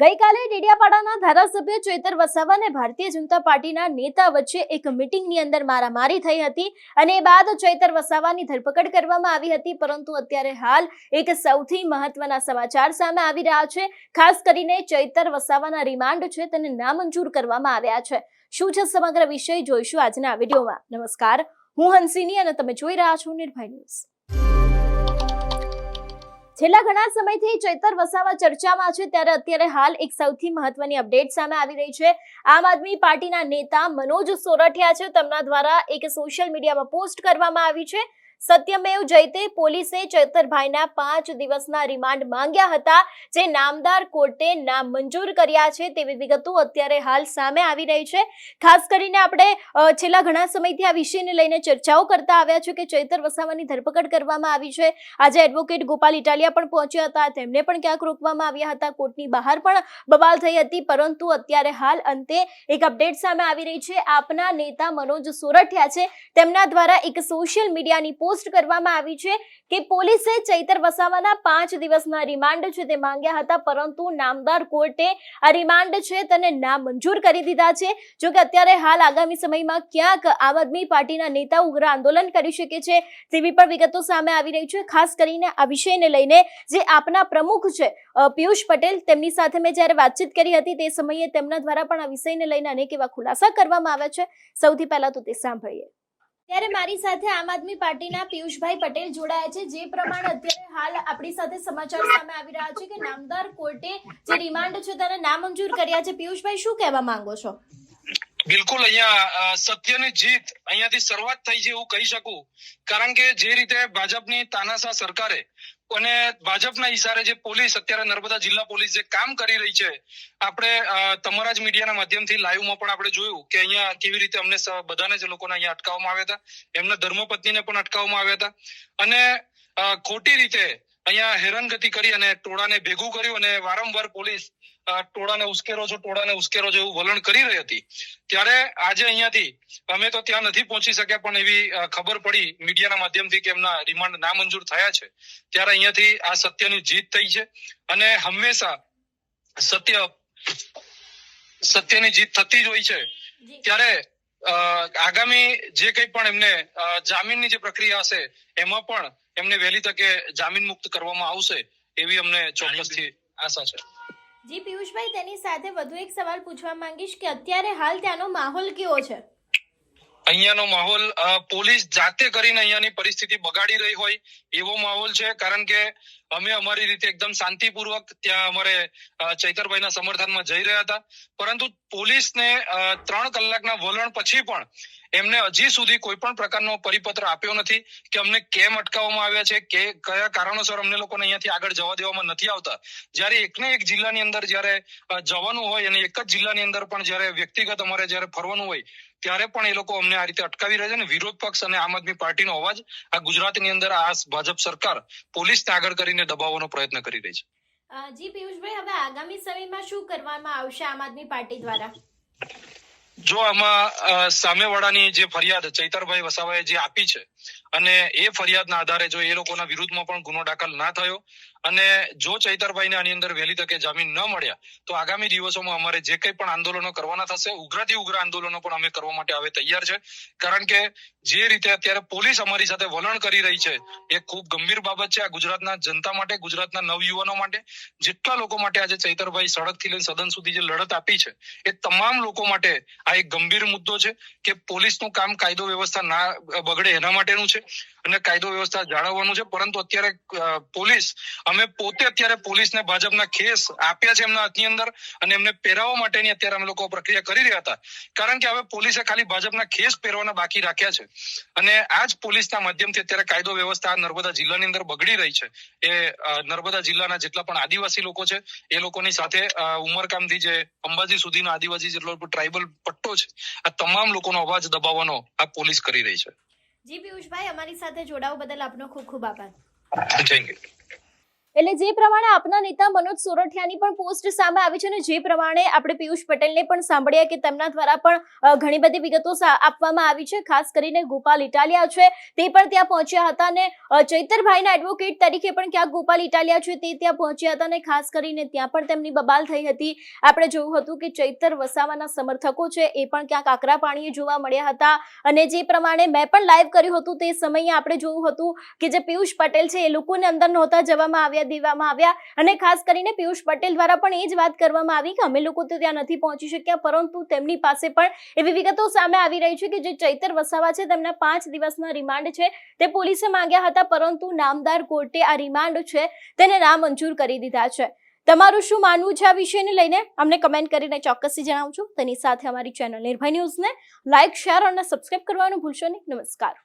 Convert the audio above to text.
ગઈકાલે ડેડિયાપાડાના ધારાસભ્ય ચેતર વસાવા અને ભારતીય જનતા પાર્ટીના નેતા વચ્ચે એક મિટિંગની અંદર મારામારી થઈ હતી અને એ બાદ ચૈતર વસાવાની ધરપકડ કરવામાં આવી હતી. પરંતુ અત્યારે હાલ એક સૌથી મહત્વના સમાચાર સામે આવી રહ્યા છે. ખાસ કરીને ચૈતર વસાવાના રિમાન્ડ છે તેને નામંજૂર કરવામાં આવ્યા છે. શું છે સમગ્ર વિષય જોઈશું આજના વિડીયોમાં. નમસ્કાર. હું હંસિની અને તમે જોઈ રહ્યા છો નિર્ભય ન્યૂઝ. છેલ્લા ઘણા સમયથી ચૈતર વસાવા ચર્ચામાં છે, ત્યારે અત્યારે હાલ એક સૌથી મહત્વની અપડેટ સામે આવી રહી છે. આમ આદમી પાર્ટીના નેતા મનોજ સોરઠિયા છે, તેમના દ્વારા એક સોશિયલ મીડિયામાં પોસ્ટ કરવામાં આવી છે. સત્યમેવ જયતે પોલીસે ચૈતરભાઈના પાંચ દિવસના રિમાન્ડ માંગ્યા હતા, જે નામદાર કોર્ટે નામ મંજૂર કર્યા છે તેવી વિગતો અત્યારે હાલ સામે આવી રહી છે. ખાસ કરીને આપણે છેલ્લા ઘણા સમયથી આ વિષયને લઈને ચર્ચાઓ કરતા આવ્યા છે કે ચૈતર વસાવાની ધરપકડ કરવામાં આવી છે. આજે એડવોકેટ ગોપાલ ઇટાલિયા પણ પહોંચ્યા હતા, તેમને પણ ક્યાંક રોકવામાં આવ્યા હતા, કોર્ટની બહાર પણ બબાલ થઈ હતી, પરંતુ અત્યારે હાલ અંતે એક અપડેટ સામે આવી રહી છે. આપના નેતા મનોજ સોરઠિયા છે, તેમના દ્વારા એક સોશિયલ મીડિયાની પોસ્ટ કરવામાં આવી છે કે પોલીસે ચૈતર વસાવાના પાંચ દિવસના રિમાન્ડ છે તે માંગ્યા હતા, પરંતુ નામદાર કોર્ટે આ રિમાન્ડ છે તેને નામંજૂર કરી દીધા છે. જો કે અત્યારે હાલ આગામી સમયમાં ક્યાંક આમ આદમી પાર્ટીના નેતા ઉગ્ર આંદોલન કરી શકે છે તેવી પણ વિગતો સામે આવી રહી છે. ખાસ કરીને આ વિષયને લઈને જે આપના પ્રમુખ છે પિયુષ પટેલ, તેમની સાથે મેં જ્યારે વાતચીત કરી હતી તે સમયે તેમના દ્વારા પણ આ વિષયને લઈને અનેક એવા ખુલાસા કરવામાં આવ્યા છે. સૌથી પહેલા તો તે સાંભળીએ. ત્યારે મારી સાથે આમ આદમી પાર્ટીના પિયુષભાઈ પટેલ જોડાયા છે. જે પ્રમાણે અત્યારે હાલ આપણી સાથે સમાચાર સામે આવી રહ્યા છે કે નામદાર કોર્ટે જે રિમાન્ડ છે તેને નામંજૂર કર્યા છે. પિયુષભાઈ, શું કહેવા માંગો છો? બિલકુલ, અહીંયા સત્ય સત્યની જીત અહીંયાથી શરૂઆત થઈ છે એવું કહી શકું. કારણ કે જે રીતે ભાજપની તાનાશાહ સરકારે અને ભાજપના ઈશારે જે પોલીસ, અત્યારે નર્મદા જિલ્લા પોલીસ જે કામ કરી રહી છે, આપણે તમારા જ મીડિયાના માધ્યમથી લાઈવમાં પણ આપણે જોયું કે અહીંયા કેવી રીતે અમને બધાને જ લોકોને અહીંયા અટકાવવામાં આવ્યા હતા. એમના ધર્મપત્નીને પણ અટકાવવામાં આવ્યા હતા. અને ખોટી રીતે અહીંયા હેરાનગતિ કરી અને ટોળાને ભેગું કર્યું અને વારંવાર પોલીસ ટોળાને ઉશ્કેરો છો, ટોળાને ઉશ્કેરો છો એવું વલણ કરી રહી હતી. ત્યારે આજે અહીંયાથી અમે તો ત્યાં નથી પહોંચી શક્યા પણ એવી ખબર પડી મીડિયાના માધ્યમથી કે એમના રિમાન્ડ નામંજૂર થયા છે. ત્યારે અહીંયાથી આ સત્યની જીત થઈ છે અને હંમેશા સત્ય સત્યની જીત થતી જ હોય છે. ત્યારે અ, આગામી જે કંઈ પણ એમને જામીનની જે પ્રક્રિયા હશે એમાં પણ એમને વહેલી તકે જામીન મુક્ત કરવામાં આવશે એવી અમને ચોક્કસથી આશા છે. જી, પિયુષભાઈ, તેની સાથે વધુ એક સવાલ પૂછવા માંગીશ કે અત્યારે હાલ ત્યાંનો માહોલ કેવો છે? અહીંયાનો માહોલ પોલીસ જાતે કરીને અહીંયાની પરિસ્થિતિ બગાડી રહી હોય એવો માહોલ છે. કારણ કે અમે અમારી રીતે એકદમ શાંતિપૂર્વક ત્યાં અમારે ચૈતરભાઈના સમર્થનમાં જઈ રહ્યા હતા. પરંતુ પોલીસને ત્રણ કલાકના વલણ પછી પણ એમને હજી સુધી કોઈ પણ પ્રકારનો પરિપત્ર આપ્યો નથી કે અમને કેમ અટકાવવામાં આવ્યા છે, કે કયા કારણોસર અમને લોકોને અહીંયાથી આગળ જવા દેવામાં નથી આવતા. જ્યારે એકને એક જિલ્લાની અંદર જ્યારે જવાનું હોય અને એક જ જિલ્લાની અંદર પણ જ્યારે વ્યક્તિગત અમારે જ્યારે ફરવાનું હોય ત્યારે પણ એ લોકો અમને આ રીતે અટકાવી રહ્યા છે અને વિરોધ પક્ષ અને આમ આદમી પાર્ટીનો અવાજ આ ગુજરાતની અંદર આ ભાજપ સરકાર પોલીસને આગળ કરીને દબાવવાનો પ્રયત્ન કરી રહી છે. જી પિયુષભાઈ હવે આગામી સમયમાં શું કરવામાં આવશે આમ આદમી પાર્ટી દ્વારા? જો આમાં સામેવાળાની જે ફરિયાદ ચૈતરભાઈ વસાવાએ જે આપી છે અને એ ફરિયાદના આધારે જો એ લોકોના વિરુદ્ધમાં પણ ગુનો દાખલ ના થયો અને જો ચૈતરભાઈને આની અંદર વહેલી તકે જામીન ન મળ્યા, તો આગામી દિવસોમાં અમારે જે કંઈ પણ આંદોલનો કરવાના થશે, ઉગ્રથી ઉગ્ર આંદોલનો પણ અમે કરવા માટે હવે તૈયાર છે. કારણ કે જે રીતે અત્યારે પોલીસ અમારી સાથે વલણ કરી રહી છે, એ ખૂબ ગંભીર બાબત છે આ ગુજરાતના જનતા માટે, ગુજરાતના નવયુવાનો માટે. જેટલા લોકો માટે આજે ચૈતરભાઈ સડકથી લઈને સદન સુધી જે લડત આપી છે, એ તમામ લોકો માટે આ એક ગંભીર મુદ્દો છે કે પોલીસનું કામ કાયદો વ્યવસ્થા ના બગડે એના માટેનું છે અને કાયદો વ્યવસ્થા જાળવવાનું છે. પરંતુ અત્યારે પોલીસ અમે પોતે અત્યારે પોલીસને ભાજપના કેસ આપ્યા છે એમના હાથની અંદર અને એમને પહેરાવવા માટેની અત્યારે અમે લોકો પ્રક્રિયા કરી રહ્યા હતા. કારણ કે હવે પોલીસે ખાલી ભાજપના કેસ પહેરવાના બાકી રાખ્યા છે. અને આ જ પોલીસના માધ્યમથી અત્યારે કાયદો વ્યવસ્થા નર્મદા જિલ્લાની અંદર બગડી રહી છે. એ નર્મદા જિલ્લાના જેટલા પણ આદિવાસી લોકો છે એ લોકોની સાથે ઉમરકામથી જે અંબાજી સુધીનો આદિવાસી જેટલો ટ્રાઇબલ પટ્ટો છે આ તમામ લોકોનો અવાજ દબાવવાનો આ પોલીસ કરી રહી છે. જી પિયુષભાઈ અમારી સાથે જોડાવા બદલ આપનો ખૂબ ખૂબ આભાર. Thank you. એટલે જે પ્રમાણે આપના નેતા મનોજ સોરઠિયાની પણ પોસ્ટ સામે આવી છે અને જે પ્રમાણે આપણે પિયુષ પટેલને પણ સાંભળ્યા કે તેમના દ્વારા પણ ઘણી બધી વિગતો આપવામાં આવી છે, ખાસ કરીને ગોપાલ ઇટાલિયા છે, તે પણ ત્યાં પહોંચ્યા હતા અને ચૈતરભાઈના એડવોકેટ તરીકે પણ ક્યાંક ગોપાલ ઇટાલિયા છે, તે ત્યાં પહોંચ્યા હતા અને ખાસ કરીને ત્યાં પણ તેમની બબાલ થઈ હતી. આપણે જોયું હતું કે ચૈતર વસાવાના સમર્થકો છે, એ પણ ક્યાંક આકરા પાણીએ જોવા મળ્યા હતા અને જે પ્રમાણે મેં પણ લાઈવ કર્યું હતું તે સમયે આપણે જોયું હતું કે જે પિયુષ પટેલ છે, એ લોકોને અંદર નહોતા જવામાં આવ્યા દેવામાં આવ્યા અને ખાસ કરીને પિયુષ પટેલ દ્વારા પણ એ જ વાત કરવામાં આવી કે અમે લોકો તો ત્યાં નથી પહોંચી શક્યા, પરંતુ તેમની પાસે પણ એવી વિગતો સામે આવી રહી છે કે જે ચૈતર વસાવા છે, તેમના પાંચ દિવસના રિમાન્ડ છે, તે પોલીસે માંગ્યા હતા, પરંતુ નામદાર કોર્ટે આ રિમાન્ડ છે, તેને નામંજૂર કરી દીધા છે. તમારું શું માનવું છે આ વિષયને લઈને? અમને કમેન્ટ કરીને ચોક્કસથી જણાવજો. તેની સાથે અમારી ચેનલ નિર્ભય ન્યૂઝને લાઇક શેર અને સબસ્ક્રાઇબ કરવાનું ભૂલશો નહીં. નમસ્કાર.